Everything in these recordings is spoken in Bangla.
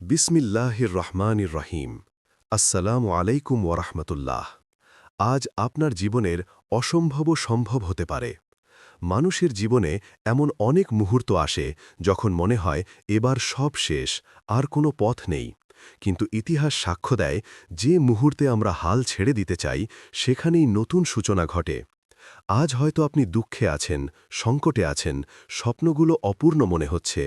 বিসমিল্লাহির রহমানির রহিম। আসসালামু আলাইকুম ওরহমতুল্লাহ আজ আপনার জীবনের অসম্ভব সম্ভব হতে পারে। মানুষের জীবনে এমন অনেক মুহূর্ত আসে যখন মনে হয় এবার সব শেষ, আর কোনো পথ নেই। কিন্তু ইতিহাস সাক্ষ্য দেয় যে মুহূর্তে আমরা হাল ছেড়ে দিতে চাই, সেখানেই নতুন সূচনা ঘটে। আজ হয়তো আপনি দুঃখে আছেন, সংকটে আছেন, স্বপ্নগুলো অপূর্ণ মনে হচ্ছে।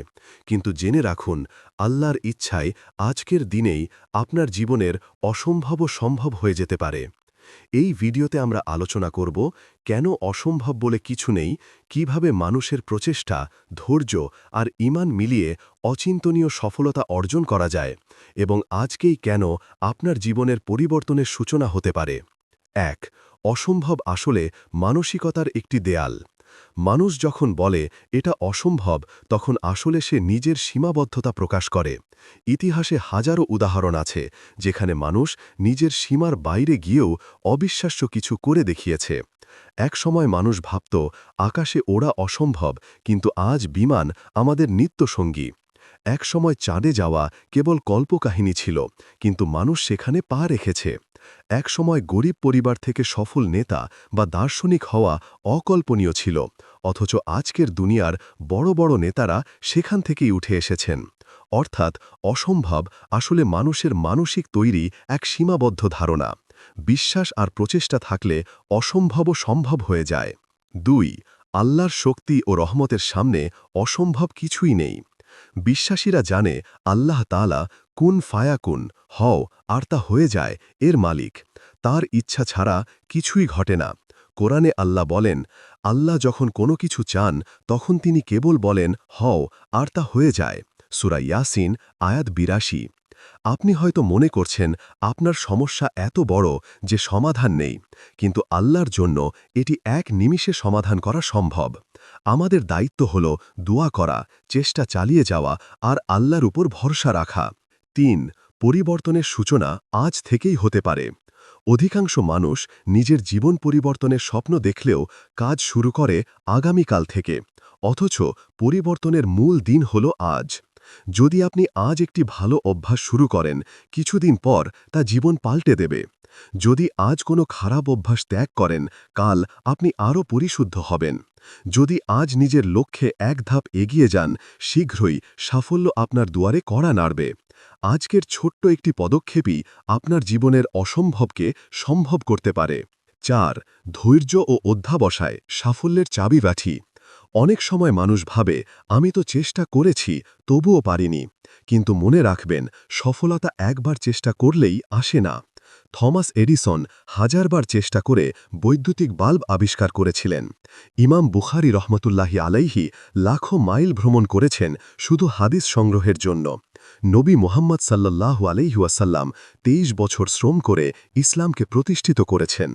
কিন্তু জেনে রাখুন, আল্লাহর ইচ্ছায় আজকের দিনেই আপনার জীবনের অসম্ভব সম্ভব হয়ে যেতে পারে। এই ভিডিওতে আমরা আলোচনা করব, কেন অসম্ভব বলে কিছু নেই, কীভাবে মানুষের প্রচেষ্টা, ধৈর্য আর ইমান মিলিয়ে অচিন্তনীয় সফলতা অর্জন করা যায় এবং আজকেই কেন আপনার জীবনের পরিবর্তনের সূচনা হতে পারে। এক অসম্ভব আসলে মানসিকতার একটি দেয়াল। মানুষ যখন বলে, এটা অসম্ভব তখন আসলে সে নিজের সীমাবদ্ধতা প্রকাশ করে। ইতিহাসে হাজারো উদাহরণ আছে, যেখানে মানুষ নিজের সীমার বাইরে গিয়েও অবিশ্বাস্য কিছু করে দেখিয়েছে। এক সময় মানুষ ভাবত, আকাশে ওড়া অসম্ভব, কিন্তু আজ বিমান আমাদের নিত্যসঙ্গী। এক সময় চাঁদে যাওয়া কেবল কল্পকাহিনী ছিল, কিন্তু মানুষ সেখানে পা রেখেছে। এক সময় গরিব পরিবার থেকে সফল নেতা বা দার্শনিক হওয়া অকল্পনীয় ছিল, অথচ আজকের দুনিয়ার বড় বড় নেতারা সেখান থেকেই উঠে এসেছেন। অর্থাৎ অসম্ভব আসলে মানুষের মানসিক তৈরি এক সীমাবদ্ধ ধারণা, বিশ্বাস আর প্রচেষ্টা থাকলে অসম্ভবও সম্ভব হয়ে যায়। দুই, আল্লাহর শক্তি ও রহমতের সামনে অসম্ভব কিছুই নেই। বিশ্বাসীরা জানে আল্লাহ তালা কুন ফায়াকুন হও, আর তা হয়ে যায়, এর মালিক। তার ইচ্ছা ছাড়া কিছুই ঘটে না। কোরআনে আল্লাহ বলেন, আল্লাহ যখন কোনো কিছু চান, তখন তিনি কেবল বলেন, হও, আর তা হয়ে যায়। সুরা ইয়াসিন, আয়াত বিরাশি। আপনি হয়তো মনে করছেন, আপনার সমস্যা এত বড় যে সমাধান নেই। কিন্তু আল্লাহর জন্য এটি এক নিমিষে সমাধান করা সম্ভব। আমাদের দায়িত্ব হল দোয়া করা, চেষ্টা চালিয়ে যাওয়া আর আল্লাহর উপর ভরসা রাখা। তিন, পরিবর্তনের সূচনা আজ থেকেই হতে পারে। অধিকাংশ মানুষ নিজের জীবন পরিবর্তনের স্বপ্ন দেখলেও কাজ শুরু করে আগামীকাল থেকে, অথচ পরিবর্তনের মূল দিন হল আজ। যদি আপনি আজ একটি ভালো অভ্যাস শুরু করেন, কিছুদিন পর তা জীবন পাল্টে দেবে। যদি আজ কোনো খারাপ অভ্যাস ত্যাগ করেন, কাল আপনি আরও পরিশুদ্ধ হবেন। যদি আজ নিজের লক্ষ্যে এক ধাপ এগিয়ে যান, শীঘ্রই সাফল্য আপনার দুয়ারে কড়া নাড়বে। আজকের ছোট্ট একটি পদক্ষেপই আপনার জীবনের অসম্ভবকে সম্ভব করতে পারে। চার, ধৈর্য ও অধ্যাবসায়, সাফল্যের চাবি চাবিবাঠি অনেক সময় মানুষ ভাবে, আমি তো চেষ্টা করেছি, তবুও পারিনি। কিন্তু মনে রাখবেন, সফলতা একবার চেষ্টা করলেই আসে না। থমাস এডিসন হাজারবার চেষ্টা করে বৈদ্যুতিক বাল্ব আবিষ্কার করেছিলেন। ইমাম বুখারি রহমতুল্লাহি আলাইহি লাখো মাইল ভ্রমণ করেছেন শুধু হাদিস সংগ্রহের জন্য। নবী মোহাম্মদ সাল্লাল্লাহু আলাইহুয়াসাল্লাম তেইশ বছর শ্রম করে ইসলামকে প্রতিষ্ঠিত করেছেন।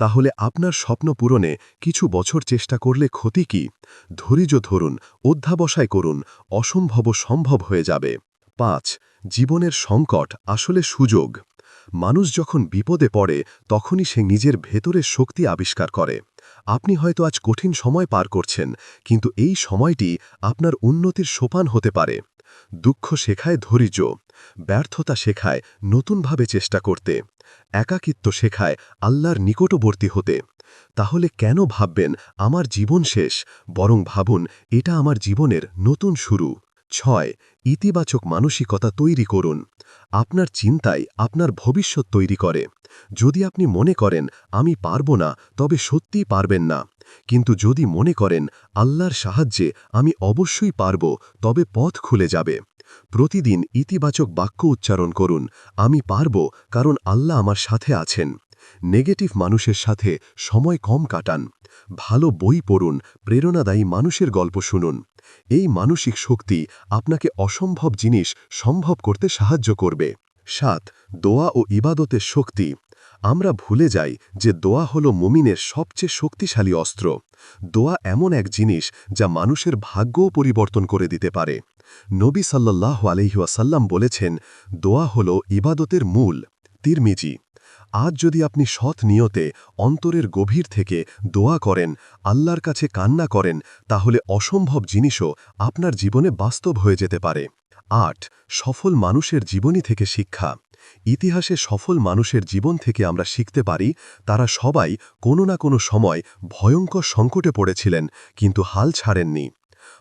তাহলে আপনার স্বপ্ন পূরণে কিছু বছর চেষ্টা করলে ক্ষতি কি? ধৈর্য ধরুন, অধ্যাবসায় করুন, অসম্ভব সম্ভব হয়ে যাবে। পাঁচ, জীবনের সংকট আসলে সুযোগ। মানুষ যখন বিপদে পড়ে, তখনই সে নিজের ভেতরের শক্তি আবিষ্কার করে। আপনি হয়তো আজ কঠিন সময় পার করছেন, কিন্তু এই সময়টি আপনার উন্নতির সোপান হতে পারে। দুঃখ শেখায় ধৈর্য, ব্যর্থতা শেখায় নতুনভাবে চেষ্টা করতে, একাকিত্ব শেখায় আল্লাহর নিকটবর্তী হতে। তাহলে কেন ভাববেন, আমার জীবন শেষ, বরং ভাবুন, এটা আমার জীবনের নতুন শুরু ছয়, ইতিবাচক মানসিকতা তৈরি করুন। আপনার চিন্তায় আপনার ভবিষ্যৎ তৈরি করে। যদি আপনি মনে করেন, আমি পারব না, তবে সত্যিই পারবেন না। কিন্তু যদি মনে করেন, আল্লাহর সাহায্যে আমি অবশ্যই পারব, তবে পথ খুলে যাবে। প্রতিদিন ইতিবাচক বাক্য উচ্চারণ করুন, আমি পারব কারণ আল্লাহ আমার সাথে আছেন। নেগেটিভ মানুষের সাথে সময় কম কাটান। ভালো বই পড়ুন, প্রেরণাদায়ী মানুষের গল্প শুনুন। এই মানসিক শক্তি আপনাকে অসম্ভব জিনিস সম্ভব করতে সাহায্য করবে। সাত, দোয়া ও ইবাদতের শক্তি। আমরা ভুলে যাই যে দোয়া হল মুমিনের সবচেয়ে শক্তিশালী অস্ত্র। দোয়া এমন এক জিনিস যা মানুষের ভাগ্যও পরিবর্তন করে দিতে পারে। নবী সাল্লাহ আলহিউসাল্লাম বলেছেন, দোয়া হল ইবাদতের মূল। তিরমিজি আজ যদি আপনি সৎ নিয়তে অন্তরের গভীর থেকে দোয়া করেন, আল্লাহর কাছে কান্না করেন, তাহলে অসম্ভব জিনিসও আপনার জীবনে বাস্তব হয়ে যেতে পারে। আট, সফল মানুষের জীবনী থেকে শিক্ষা। ইতিহাসে সফল মানুষের জীবন থেকে আমরা শিখতে পারি, তারা সবাই কোনো না কোনো সময় ভয়ঙ্কর সংকটে পড়েছিলেন, কিন্তু হাল ছাড়েননি।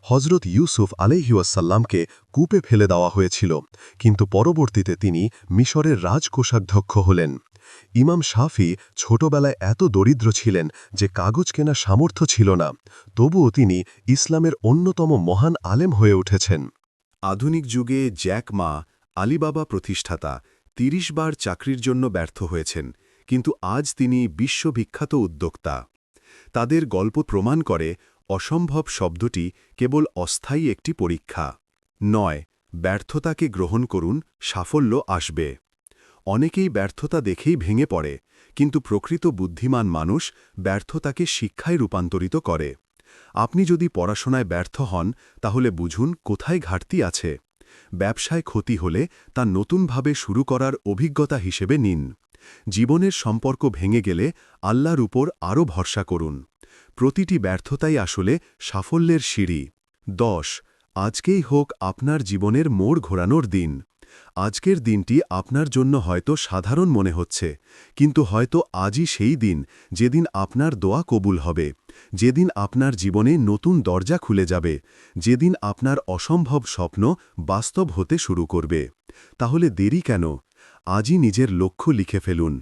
হজরত ইউসুফ আলাইহিউসাল্লামকে কূপে ফেলে দেওয়া হয়েছিল, কিন্তু পরবর্তীতে তিনি মিশরের রাজকোষাধ্যক্ষ হলেন। ইমাম শাফি ছোটবেলায় এত দরিদ্র ছিলেন যে কাগজ কেনা সামর্থ্য ছিল না। তবুও তিনি ইসলামের অন্যতম মহান আলেম হয়ে উঠেছেন। আধুনিক যুগে জ্যাক মা, আলিবাবা প্রতিষ্ঠাতা ৩০ বার চাকরির জন্য ব্যর্থ হয়েছেন, কিন্তু আজ তিনি বিশ্ববিখ্যাত উদ্যোক্তা। তাদের গল্প প্রমাণ করে অসম্ভব শব্দটি কেবল অস্থায়ী একটি পরীক্ষা। নয়, ব্যর্থতাকে গ্রহণ করুন, সাফল্য আসবে। অনেকেই ব্যর্থতা দেখেই ভেঙে পড়ে, কিন্তু প্রকৃত বুদ্ধিমান মানুষ ব্যর্থতাকে শিক্ষায় রূপান্তরিত করে। আপনি যদি পড়াশোনায় ব্যর্থ হন, তাহলে বুঝুন কোথায় ঘাটতি আছে। ব্যবসায় ক্ষতি হলে তা নতুনভাবে শুরু করার অভিজ্ঞতা হিসেবে নিন। জীবনের সম্পর্ক ভেঙে গেলে আল্লাহর উপর আরও ভরসা করুন। প্রতিটি ব্যর্থতাই আসলে সাফল্যের সিঁড়ি। দশ, আজকেই হোক আপনার জীবনের মোড় ঘোরানোর দিন। আজকের দিনটি আপনার জন্য হয়তো সাধারণ মনে হচ্ছে, কিন্তু হয়তো আজই সেই দিন যেদিন আপনার দোয়া কবুল হবে, যেদিন আপনার জীবনে নতুন দরজা খুলে যাবে, যেদিন আপনার অসম্ভব স্বপ্ন বাস্তব হতে শুরু করবে। তাহলে দেরি কেন? আজই নিজের লক্ষ্য লিখে ফেলুন,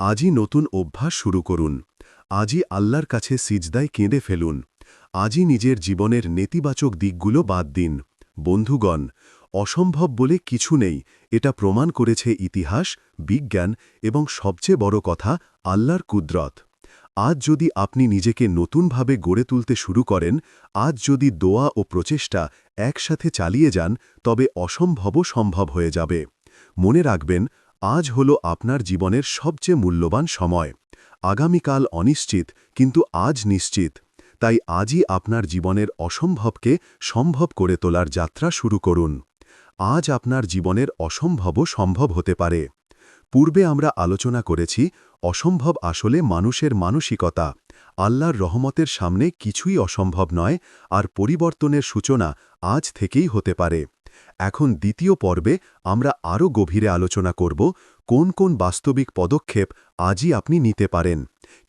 আজই নতুন অভ্যাস শুরু করুন, আজই আল্লাহর কাছে সিজদায় কেঁদে ফেলুন, আজই নিজের জীবনের নেতিবাচক দিকগুলো বাদ দিন। বন্ধুগণ অসম্ভব বলে কিছু নেই। এটা প্রমাণ করেছে ইতিহাস, বিজ্ঞান এবং সবচেয়ে বড় কথা, আল্লাহর কুদরত। আজ যদি আপনি নিজেকে নতুনভাবে গড়ে তুলতে শুরু করেন, আজ যদি দোয়া ও প্রচেষ্টা একসাথে চালিয়ে যান, তবে অসম্ভবও সম্ভব হয়ে যাবে। মনে রাখবেন, আজ হল আপনার জীবনের সবচেয়ে মূল্যবান সময়। আগামীকাল অনিশ্চিত, কিন্তু আজ নিশ্চিত। তাই আজই আপনার জীবনের অসম্ভবকে সম্ভব করে তোলার যাত্রা শুরু করুন। আজ আপনার জীবনের অসম্ভবও সম্ভব হতে পারে। পূর্বে আমরা আলোচনা করেছি, অসম্ভব আসলে মানুষের মানসিকতা। আল্লাহর রহমতের সামনে কিছুই অসম্ভব নয়, আর পরিবর্তনের সূচনা আজ থেকেই হতে পারে। এখন দ্বিতীয় পর্বে আমরা আরও গভীরে আলোচনা করব, কোন কোন বাস্তবিক পদক্ষেপ আজই আপনি নিতে পারেন,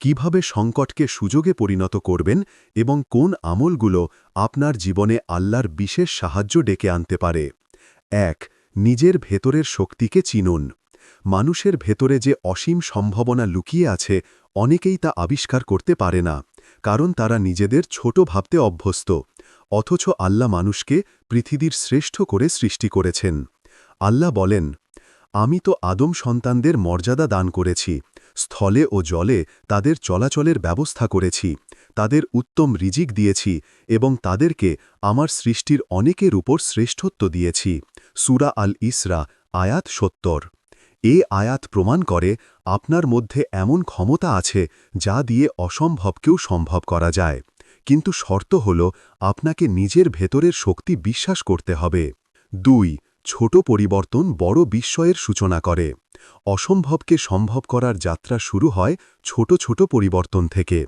কীভাবে সংকটকে সুযোগে পরিণত করবেন এবং কোন আমলগুলো আপনার জীবনে আল্লাহর বিশেষ সাহায্য ডেকে আনতে পারে। এক, নিজের ভেতরের শক্তিকে চিনুন। মানুষের ভেতরে যে অসীম সম্ভাবনা লুকিয়ে আছে, অনেকেই তা আবিষ্কার করতে পারে না, কারণ তারা নিজেদের ছোট ভাবতে অভ্যস্ত, অথচ আল্লাহ মানুষকে পৃথিবীর শ্রেষ্ঠ করে সৃষ্টি করেছেন। আল্লাহ বলেন, আমি তো আদম সন্তানদের মর্যাদা দান করেছি, স্থলে ও জলে তাদের চলাচলের ব্যবস্থা করেছি, তাদের উত্তম রিজিক দিয়েছি এবং তাদেরকে আমার সৃষ্টির অনেকের উপর শ্রেষ্ঠত্ব দিয়েছি। সুরা আল ইসরা আয়াত সত্তর। এ আয়াত প্রমাণ করে আপনার মধ্যে এমন ক্ষমতা আছে যা দিয়ে অসম্ভবকেও সম্ভব করা যায়। কিন্তু শর্ত হল আপনাকে নিজের ভেতরের শক্তি বিশ্বাস করতে হবে। দুই, ছোট পরিবর্তন বড় বিস্ময়ের সূচনা করে। অসম্ভবকে সম্ভব করার যাত্রা শুরু হয় ছোট ছোট পরিবর্তন থেকে।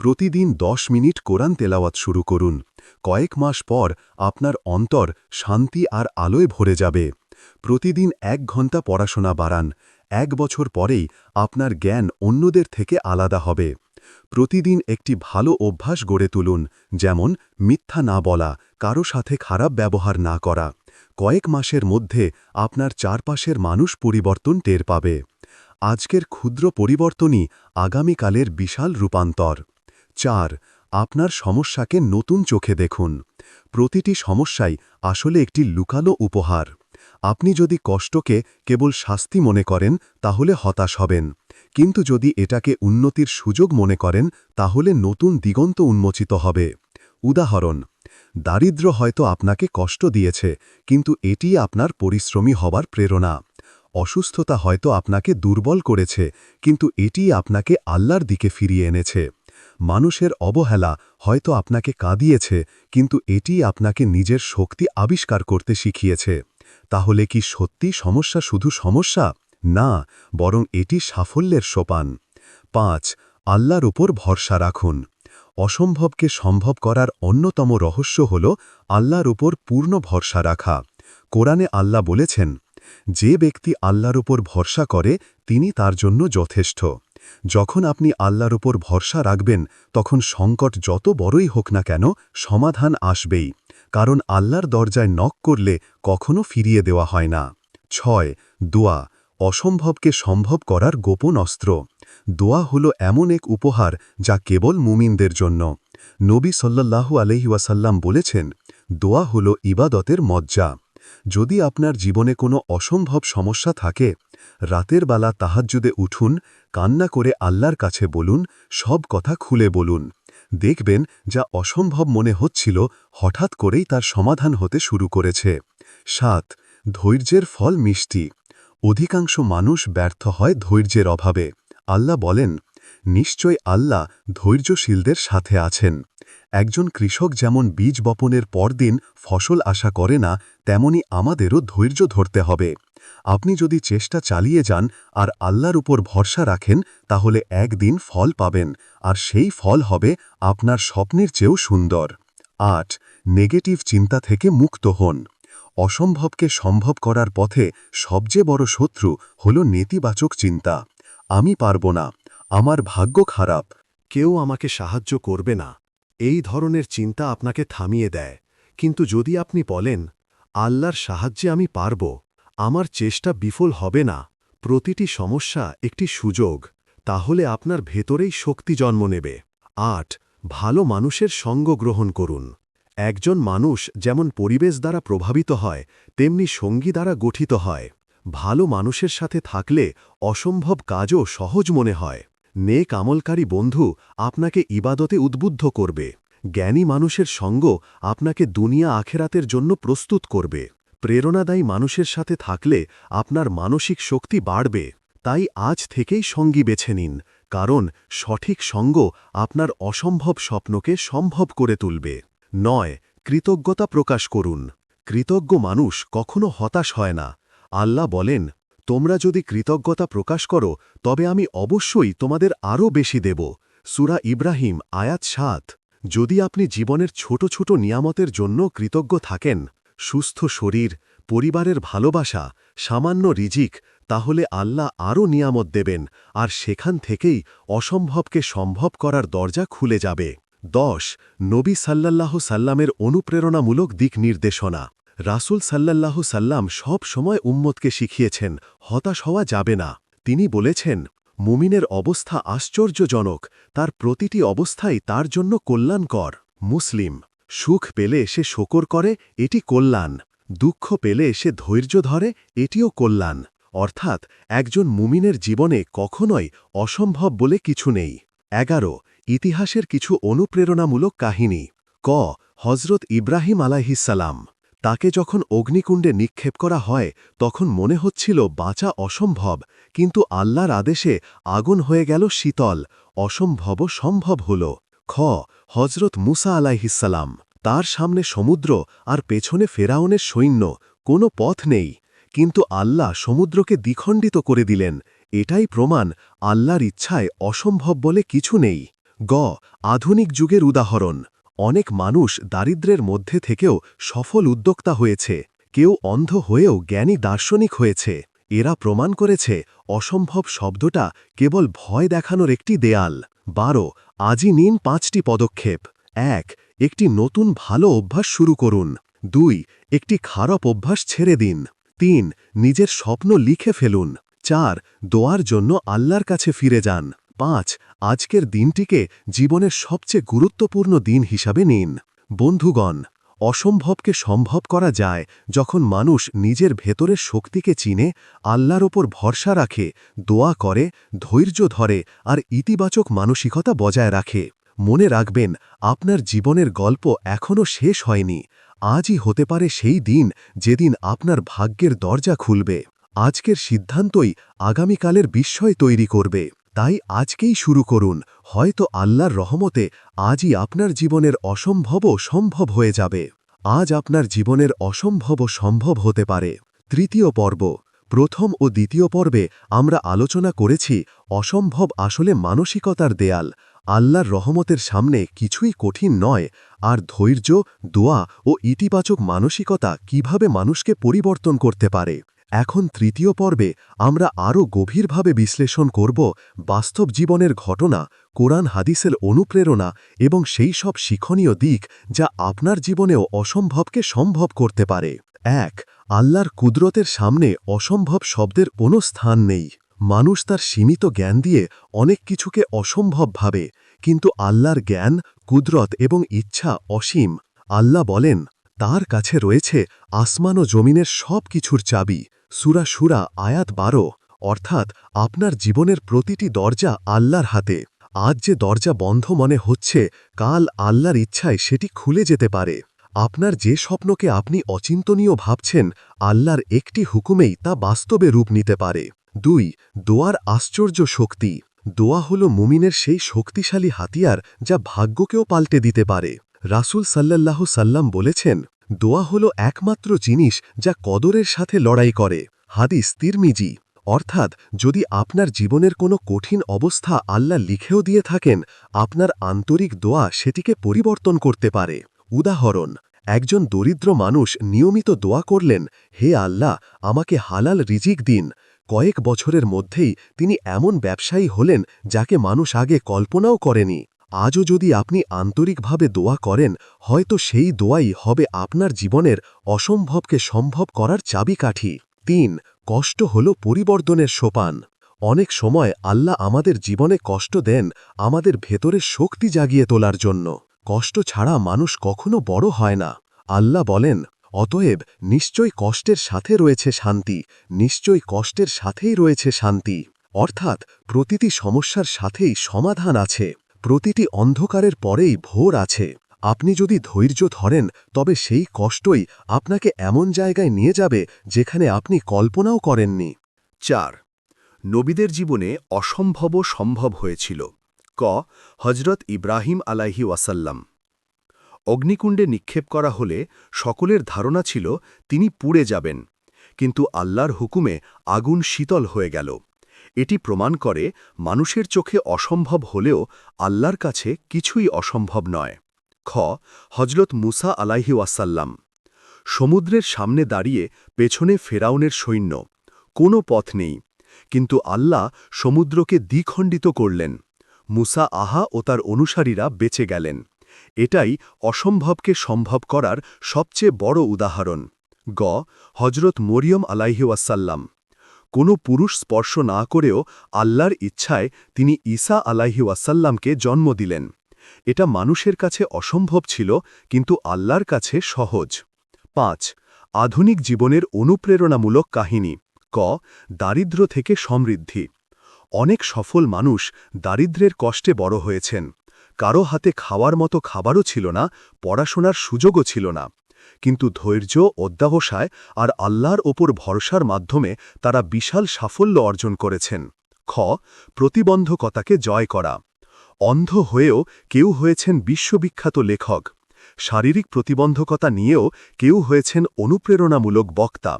প্রতিদিন দশ মিনিট কোরআন তেলাওয়াত শুরু করুন। কয়েক মাস পর আপনার অন্তর শান্তি আর আলোয় ভরে যাবে। প্রতিদিন এক ঘণ্টা পড়াশোনা বাড়ান। এক বছর পরেই আপনার জ্ঞান অন্যদের থেকে আলাদা হবে। প্রতিদিন একটি ভালো অভ্যাস গড়ে তুলুন, যেমন মিথ্যা না বলা, কারও সাথে খারাপ ব্যবহার না করা। কয়েক মাসের মধ্যে আপনার চারপাশের মানুষ পরিবর্তন টের পাবে। আজকের ক্ষুদ্র পরিবর্তনই আগামীকালের বিশাল রূপান্তর। চার আপনার সমস্যাকে নতুন চোখে দেখুন। প্রতিটি সমস্যাই আসলে একটি লুকালো উপহার। আপনি যদি কষ্টকে কেবল শাস্তি মনে করেন, তাহলে হতাশ হবেন। কিন্তু যদি এটাকে উন্নতির সুযোগ মনে করেন, তাহলে নতুন দিগন্ত উন্মোচিত হবে। উদাহরণ দারিদ্র হয়তো আপনাকে কষ্ট দিয়েছে, কিন্তু এটি আপনার পরিশ্রমী হবার প্রেরণা। অসুস্থতা হয়তো আপনাকে দুর্বল করেছে, কিন্তু এটি আপনাকে আল্লাহর দিকে ফিরিয়ে এনেছে। মানুষের অবহেলা হয়তো আপনাকে কাঁদিয়েছে, কিন্তু এটি আপনাকে নিজের শক্তি আবিষ্কার করতে শিখিয়েছে। তাহলে কি সত্যি সমস্যা শুধু সমস্যা? না, বরং এটি সাফল্যের সোপান। পাঁচ, আল্লাহর উপর ভরসা রাখুন। অসম্ভবকে সম্ভব করার অন্যতম রহস্য হল আল্লাহর উপর পূর্ণ ভরসা রাখা। কোরআনে আল্লাহ বলেছেন, যে ব্যক্তি আল্লাহর উপর ভরসা করে, তিনি তার জন্য যথেষ্ট। যখন আপনি আল্লাহর উপর ভরসা রাখবেন, তখন সংকট যত বড়ই হোক না কেন সমাধান আসবেই, কারণ আল্লাহর দরজায় নক করলে কখনো ফিরিয়ে দেওয়া হয় না। ছয়, দোয়া। অসম্ভবকে সম্ভব করার গোপন অস্ত্র। দোয়া হল এমন এক উপহার যা কেবল মুমিনদের জন্য। নবী সাল্লাল্লাহু আলহি ওয়াসাল্লাম বলেছেন, দোয়া হল ইবাদতের মজ্জা। যদি আপনার জীবনে কোনো অসম্ভব সমস্যা থাকে, রাতের বেলা তাহাজ্জুদে উঠুন, কান্না করে আল্লাহর কাছে বলুন, সব কথা খুলে বলুন। দেখবেন যা অসম্ভব মনে হচ্ছিল হঠাৎ করেই তার সমাধান হতে শুরু করেছে। সাত, ধৈর্যের ফল মিষ্টি। অধিকাংশ মানুষ ব্যর্থ হয় ধৈর্যের অভাবে। আল্লাহ বলেন, নিশ্চয় আল্লাহ ধৈর্যশীলদের সাথে আছেন। একজন কৃষক যেমন বীজ বপনের পরদিন ফসল আশা করে না, তেমনি আমাদেরও ধৈর্য ধরতে হবে। আপনি যদি চেষ্টা চালিয়ে যান আর আল্লাহর উপর ভরসা রাখেন, তাহলে একদিন ফল পাবেন, আর সেই ফল হবে আপনার স্বপ্নের চেয়েও সুন্দর। আট, নেগেটিভ চিন্তা থেকে মুক্ত হন। অসম্ভবকে সম্ভব করার পথে সবচেয়ে বড় শত্রু হল নেতিবাচক চিন্তা। আমি পারব না, আমার ভাগ্য খারাপ। কেউ আমাকে সাহায্য করবে না। এই ধরনের চিন্তা আপনাকে থামিয়ে দেয়। কিন্তু যদি আপনি বলেন, আল্লাহর সাহায্যে আমি পারব, আমার চেষ্টা বিফল হবে না, প্রতিটি সমস্যা একটি সুযোগ, তাহলে আপনার ভেতরেই শক্তি জন্ম নেবে। আট, ভালো মানুষের সঙ্গ গ্রহণ করুন। একজন মানুষ যেমন পরিবেশ দ্বারা প্রভাবিত হয়, তেমনি সঙ্গী দ্বারা গঠিত হয়। ভালো মানুষের সাথে থাকলে অসম্ভব কাজও সহজ মনে হয়। নেক আমলকারী বন্ধু আপনাকে ইবাদতে উদ্বুদ্ধ করবে। জ্ঞানী মানুষের সঙ্গ আপনাকে দুনিয়া আখেরাতের জন্য প্রস্তুত করবে। প্রেরণাদায়ী মানুষের সাথে থাকলে আপনার মানসিক শক্তি বাড়বে। তাই আজ থেকেই সঙ্গী বেছে নিন, কারণ সঠিক সঙ্গ আপনার অসম্ভব স্বপ্নকে সম্ভব করে তুলবে। নয়, কৃতজ্ঞতা প্রকাশ করুন। কৃতজ্ঞ মানুষ কখনো হতাশ হয় না। আল্লাহ বলেন তোমরা যদি কৃতজ্ঞতা প্রকাশ করো, তবে আমি অবশ্যই তোমাদের আরও বেশি দেব। সুরা ইব্রাহিম, আয়াত সাত। যদি আপনি জীবনের ছোট ছোট নিয়ামতের জন্য কৃতজ্ঞ থাকেন, সুস্থ শরীর, পরিবারের ভালোবাসা, সামান্য রিজিক, তাহলে আল্লাহ আরও নিয়ামত দেবেন, আর সেখান থেকেই অসম্ভবকে সম্ভব করার দরজা খুলে যাবে। দশ, নবী সাল্লাল্লাহু সাল্লামের অনুপ্রেরণামূলক দিক নির্দেশনা। রাসুল সাল্লাল্লাহু সাল্লাম সব সময় উম্মতকে শিখিয়েছেন, হতাশ হওয়া যাবে না। তিনি বলেছেন, মুমিনের অবস্থা আশ্চর্যজনক, তার প্রতিটি অবস্থাই তার জন্য কল্যাণকর। মুসলিম, সুখ পেলে সে শকর করে, এটি কল্যাণ। দুঃখ পেলে সে ধৈর্য ধরে, এটিও কল্যাণ। অর্থাৎ, একজন মুমিনের জীবনে কখনোই অসম্ভব বলে কিছু নেই। এগারো, ইতিহাসের কিছু অনুপ্রেরণামূলক কাহিনী। ক হজরত ইব্রাহিম আলাহিসাল্লাম তাকে যখন অগ্নিকুণ্ডে নিক্ষেপ করা হয়, তখন মনে হচ্ছিল বাঁচা অসম্ভব, কিন্তু আল্লাহর আদেশে আগুন হয়ে গেল শীতল, অসম্ভব সম্ভব হল। খ হজরত মুসা আলাইহিসাল্লাম তার সামনে সমুদ্র আর পেছনে ফেরাউনের সৈন্য, কোনো পথ নেই। কিন্তু আল্লাহ সমুদ্রকে দ্বিখণ্ডিত করে দিলেন, এটাই প্রমাণ আল্লাহর ইচ্ছায় অসম্ভব বলে কিছু নেই। গ, আধুনিক যুগের উদাহরণ। অনেক মানুষ দারিদ্র্যের মধ্যে থেকেও সফল উদ্যোক্তা হয়েছে। কেউ অন্ধ হয়েও জ্ঞানী দার্শনিক হয়েছে। এরা প্রমাণ করেছে, অসম্ভব শব্দটা কেবল ভয় দেখানোর একটি দেয়াল। বারো, আজই নিন পাঁচটি পদক্ষেপ। এক, একটি নতুন ভালো অভ্যাস শুরু করুন। দুই, একটি খারাপ অভ্যাস ছেড়ে দিন। তিন, নিজের স্বপ্ন লিখে ফেলুন। চার, দোয়ার জন্য আল্লাহর কাছে ফিরে যান। পাঁচ আজকের দিনটিকে জীবনের সবচেয়ে গুরুত্বপূর্ণ দিন হিসাবে নিন। বন্ধুগণ, অসম্ভবকে সম্ভব করা যায় যখন মানুষ নিজের ভেতরের শক্তিকে চিনে, আল্লাহর ওপর ভরসা রাখে, দোয়া করে, ধৈর্য ধরে আর ইতিবাচক মানসিকতা বজায় রাখে। মনে রাখবেন, আপনার জীবনের গল্প এখনও শেষ হয়নি। আজই হতে পারে সেই দিন যেদিন আপনার ভাগ্যের দরজা খুলবে। আজকের সিদ্ধান্তই আগামীকালের বিস্ময় তৈরি করবে। তাই আজকেই শুরু করুন। হয়তো আল্লাহর রহমতে আজই আপনার জীবনের অসম্ভবও সম্ভব হয়ে যাবে। আজ আপনার জীবনের অসম্ভবও সম্ভব হতে পারে। তৃতীয় পর্ব, প্রথম ও দ্বিতীয় পর্বে আমরা আলোচনা করেছি অসম্ভব আসলে মানসিকতার দেয়াল। আল্লাহর রহমতের সামনে কিছুই কঠিন নয়, আর ধৈর্য, দোয়া ও ইতিবাচক মানসিকতা কীভাবে মানুষকে পরিবর্তন করতে পারে? এখন তৃতীয় পর্বে আমরা আরও গভীরভাবে বিশ্লেষণ করব বাস্তব জীবনের ঘটনা, কোরআন হাদিসের অনুপ্রেরণা এবং সেই সব শিক্ষণীয় দিক যা আপনার জীবনেও অসম্ভবকে সম্ভব করতে পারে। এক, আল্লাহর কুদরতের সামনে অসম্ভব শব্দের কোনো স্থান নেই। মানুষ তার সীমিত জ্ঞান দিয়ে অনেক কিছুকে অসম্ভব ভাবে, কিন্তু আল্লাহর জ্ঞান, কুদরত এবং ইচ্ছা অসীম। আল্লাহ বলেন, তার কাছে রয়েছে আসমান ও জমিনের সব কিছুর চাবি। সুরা সুরা আয়াত বারো, অর্থাৎ আপনার জীবনের প্রতিটি দরজা আল্লাহর হাতে। আজ যে দরজা বন্ধ মনে হচ্ছে, কাল আল্লাহর ইচ্ছায় সেটি খুলে যেতে পারে। আপনার যে স্বপ্নকে আপনি অচিন্তনীয় ভাবছেন, আল্লাহর একটি হুকুমেই তা বাস্তবে রূপ নিতে পারে। দুই, দোয়ার আশ্চর্য শক্তি। দোয়া হল মুমিনের সেই শক্তিশালী হাতিয়ার যা ভাগ্যকেও পাল্টে দিতে পারে। রাসুল সাল্লাল্লাহ সাল্লাম বলেছেন দোয়া হল একমাত্র জিনিস যা কদরের সাথে লড়াই করে। হাদিস তিরমিজি। অর্থাৎ, যদি আপনার জীবনের কোনো কঠিন অবস্থা আল্লাহ লিখেও দিয়ে থাকেন, আপনার আন্তরিক দোয়া সেটিকে পরিবর্তন করতে পারে। উদাহরণ, একজন দরিদ্র মানুষ নিয়মিত দোয়া করলেন, হে আল্লাহ, আমাকে হালাল রিজিক দিন। কয়েক বছরের মধ্যেই তিনি এমন ব্যবসায়ী হলেন যাকে মানুষ আগে কল্পনাও করেনি। আজও যদি আপনি আন্তরিকভাবে দোয়া করেন, হয়তো সেই দোয়াই হবে আপনার জীবনের অসম্ভবকে সম্ভব করার চাবিকাঠি। তিন, কষ্ট হল পরিবর্তনের সোপান। অনেক সময় আল্লাহ আমাদের জীবনে কষ্ট দেন, আমাদের ভেতরের শক্তি জাগিয়ে তোলার জন্য। কষ্ট ছাড়া মানুষ কখনো বড় হয় না। আল্লাহ বলেন, অতএব নিশ্চয় কষ্টের সাথে রয়েছে শান্তি, নিশ্চয় কষ্টের সাথেই রয়েছে শান্তি। অর্থাৎ প্রতিটি সমস্যার সাথেই সমাধান আছে। প্রতিটি অন্ধকারের পরেই ভোর আছে। আপনি যদি ধৈর্য ধরেন, তবে সেই কষ্টই আপনাকে এমন জায়গায় নিয়ে যাবে যেখানে আপনি কল্পনাও করেননি। চার, নবীদের জীবনে অসম্ভব সম্ভব হয়েছিল। ক হজরত ইব্রাহিম আলাহি ওয়াসাল্লাম। অগ্নিকুণ্ডে নিক্ষেপ করা হলে সকলের ধারণা ছিল, তিনি পুড়ে যাবেন। কিন্তু আল্লাহর হুকুমে আগুন শীতল হয়ে গেল। এটি প্রমাণ করে মানুষের চোখে অসম্ভব হলেও আল্লাহর কাছে কিছুই অসম্ভব নয়। খ হজরত মুসা আলাহি ওয়াসাল্লাম। সমুদ্রের সামনে দাঁড়িয়ে পেছনে ফেরাউনের সৈন্য। কোনো পথ নেই। কিন্তু আল্লাহ সমুদ্রকে দ্বিখণ্ডিত করলেন। মুসা আহা ও তার অনুসারীরা বেঁচে গেলেন। এটাই অসম্ভবকে সম্ভব করার সবচেয়ে বড় উদাহরণ। গ হজরত মরিয়ম আলাইহি ওয়াসাল্লাম। কোনো পুরুষ স্পর্শ না করেও আল্লাহর ইচ্ছায় তিনি ঈসা আলাইহি ওয়াসাল্লামকে জন্ম দিলেন। এটা মানুষের কাছে অসম্ভব ছিল, কিন্তু আল্লাহর কাছে সহজ। পাঁচ, আধুনিক জীবনের অনুপ্রেরণামূলক কাহিনী। ক, দারিদ্র থেকে সমৃদ্ধি। অনেক সফল মানুষ দারিদ্র্যের কষ্টে বড় হয়েছেন। কারও হাতে খাওয়ার মতো খাবারও ছিল না, পড়াশোনার সুযোগও ছিল না। কিন্তু ধৈর্য, অধ্যাবসায় আর আল্লাহর ওপর ভরসার মাধ্যমে তারা বিশাল সাফল্য অর্জন করেছেন। খ, প্রতিবন্ধকতাকে জয় করা। অন্ধ হয়েও কেউ হয়েছেন বিশ্ববিখ্যাত লেখক। শারীরিক প্রতিবন্ধকতা নিয়েও কেউ হয়েছেন অনুপ্রেরণামূলক বক্তা।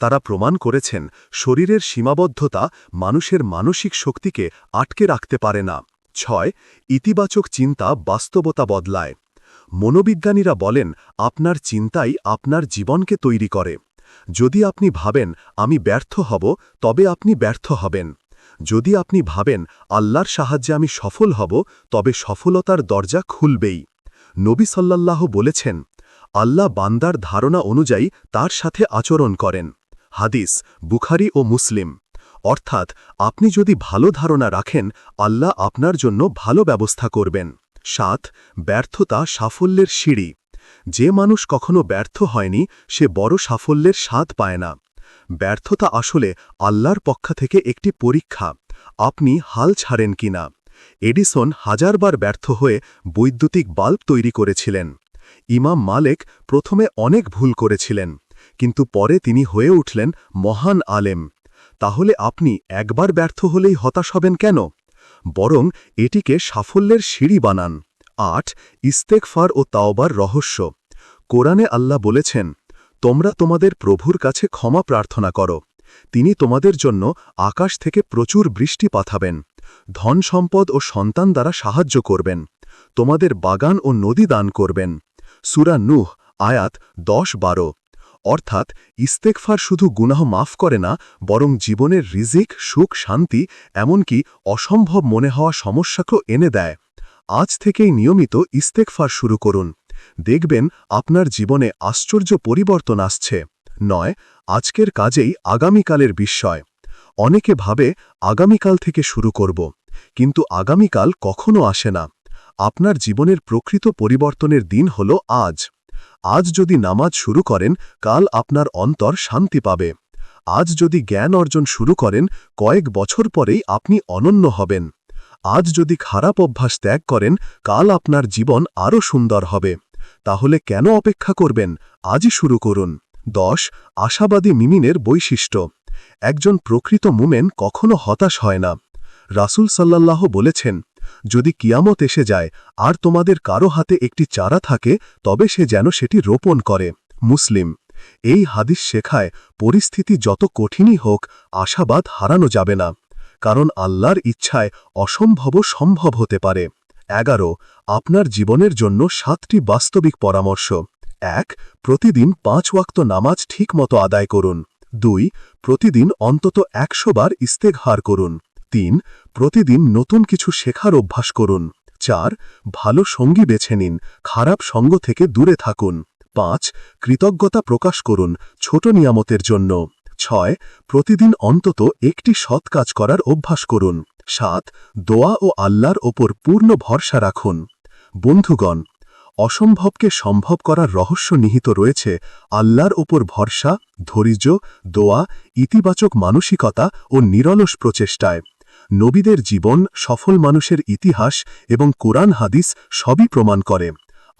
তারা প্রমাণ করেছেন শরীরের সীমাবদ্ধতা মানুষের মানসিক শক্তিকে আটকে রাখতে পারে না। ছয়, ইতিবাচক চিন্তা বাস্তবতা বদলায়। মনোবিজ্ঞানীরা বলেন, আপনার চিন্তাই আপনার জীবনকে তৈরি করে। যদি আপনি ভাবেন, আমি ব্যর্থ হব, তবে আপনি ব্যর্থ হবেন। যদি আপনি ভাবেন, আল্লাহর সাহায্যে আমি সফল হব, তবে সফলতার দরজা খুলবেই। নবী সাল্লাল্লাহ বলেছেন, আল্লাহ বান্দার ধারণা অনুযায়ী তার সাথে আচরণ করেন। হাদিস, বুখারি ও মুসলিম। অর্থাৎ, আপনি যদি ভালো ধারণা রাখেন, আল্লাহ আপনার জন্য ভালো ব্যবস্থা করবেন। সাত, ব্যর্থতা সাফল্যের সিঁড়ি। যে মানুষ কখনো ব্যর্থ হয়নি, সে বড় সাফল্যের স্বাদ পায় না। ব্যর্থতা আসলে আল্লাহর পক্ষ থেকে একটি পরীক্ষা, আপনি হাল ছাড়েন কিনা এডিসন হাজারবার ব্যর্থ হয়ে বৈদ্যুতিক বাল্ব তৈরি করেছিলেন। ইমাম মালেক প্রথমে অনেক ভুল করেছিলেন, কিন্তু পরে তিনি হয়ে উঠলেন মহান আলেম। তাহলে আপনি একবার ব্যর্থ হলেই হতাশ হবেন কেন? বরং এটিকে সাফল্যের সিঁড়ি বানান। আট ইস্তেকফার ও তাওবার রহস্য। কোরআনে আল্লাহ বলেছেন, তোমরা তোমাদের প্রভুর কাছে ক্ষমা প্রার্থনা করো। তিনি তোমাদের জন্য আকাশ থেকে প্রচুর বৃষ্টি পাঠাবেন। ধন সম্পদ ও সন্তান দ্বারা সাহায্য করবেন। তোমাদের বাগান ও নদী দান করবেন। সুরা নুহ, আয়াত দশ বারো। অর্থাৎ ইস্তেকফার শুধু গুনাহ মাফ করে না, বরং জীবনের রিজিক, সুখ, শান্তি, এমনকি অসম্ভব মনে হওয়া সমস্যাকেও এনে দেয়। আজ থেকেই নিয়মিত ইস্তেকফার শুরু করুন। দেখবেন আপনার জীবনে আশ্চর্য পরিবর্তন আসছে। নয়, আজকের কাজেই আগামীকালের বিস্ময়। অনেকে ভাবে, আগামীকাল থেকে শুরু করব। কিন্তু আগামীকাল কখনো আসে না। আপনার জীবনের প্রকৃত পরিবর্তনের দিন হল আজ। আজ যদি নামাজ শুরু করেন, কাল আপনার অন্তর শান্তি পাবে। আজ যদি জ্ঞান অর্জন শুরু করেন, কয়েক বছর পরেই আপনি অনন্য হবেন। আজ যদি খারাপ অভ্যাস ত্যাগ করেন, কাল আপনার জীবন আরও সুন্দর হবে। তাহলে কেন অপেক্ষা করবেন? আজই শুরু করুন। দশ, আশাবাদী মিমিনের বৈশিষ্ট্য। একজন প্রকৃত মুমেন কখনো হতাশ হয় না। রাসূল সাল্লাল্লাহ বলেছেন যদি কিয়ামত এসে যায় আর তোমাদের কারও হাতে একটি চারা থাকে, তবে সে যেন সেটি রোপণ করে। মুসলিম, এই হাদিস শেখায় পরিস্থিতি যত কঠিনই হোক, আশাবাদ হারানো যাবে না, কারণ আল্লাহর ইচ্ছায় অসম্ভব সম্ভব হতে পারে। এগারো, আপনার জীবনের জন্য সাতটি বাস্তবিক পরামর্শ। এক, প্রতিদিন পাঁচ ওয়াক্ত নামাজ ঠিকমতো আদায় করুন। দুই, প্রতিদিন অন্তত একশো বার ইস্তেকহার করুন। তিন, প্রতিদিন নতুন কিছু শেখার অভ্যাস করুন। চার, ভালো সঙ্গী বেছে নিন, খারাপ সঙ্গ থেকে দূরে থাকুন। পাঁচ, কৃতজ্ঞতা প্রকাশ করুন, ছোট নিয়ামতের জন্য। ছয়, প্রতিদিন অন্তত একটি সৎ কাজ করার অভ্যাস করুন। সাত, দোয়া ও আল্লাহর ওপর পূর্ণ ভরসা রাখুন। বন্ধুগণ, অসম্ভবকে সম্ভব করার রহস্য নিহিত রয়েছে। আল্লাহর ওপর ভরসা, ধৈর্য, দোয়া, ইতিবাচক মানসিকতা ও নিরলস প্রচেষ্টায়। নবীদের জীবন, সফল মানুষের ইতিহাস এবং কোরআন হাদিস সবই প্রমাণ করে।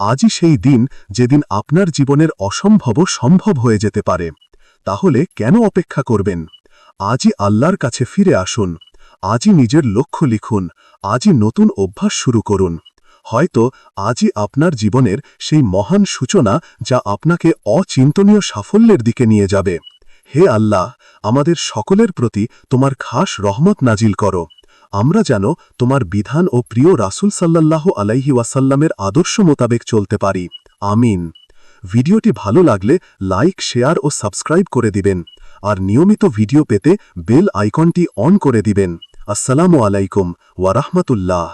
আজই সেই দিন যেদিন আপনার জীবনের অসম্ভব সম্ভব হয়ে যেতে পারে। তাহলে কেন অপেক্ষা করবেন? আজই আল্লাহর কাছে ফিরে আসুন। আজই নিজের লক্ষ্য লিখুন। আজই নতুন অভ্যাস শুরু করুন। হয়তো আজই আপনার জীবনের সেই মহান সূচনা যা আপনাকে অচিন্তনীয় সাফল্যের দিকে নিয়ে যাবে। হে আল্লাহ, আমাদের সকলের প্রতি তোমার খাস রহমত নাজিল করো। আমরা যেন তোমার বিধান ও প্রিয় রাসূল সাল্লাল্লাহ আলাইহি ওয়াসাল্লামের আদর্শ মোতাবেক চলতে পারি। আমিন। ভিডিওটি ভালো লাগলে লাইক, শেয়ার ও সাবস্ক্রাইব করে দিবেন। আর নিয়মিত ভিডিও পেতে বেল আইকনটি অন করে দিবেন। আসসালামু আলাইকুম ওয়ারাহমাতুল্লাহ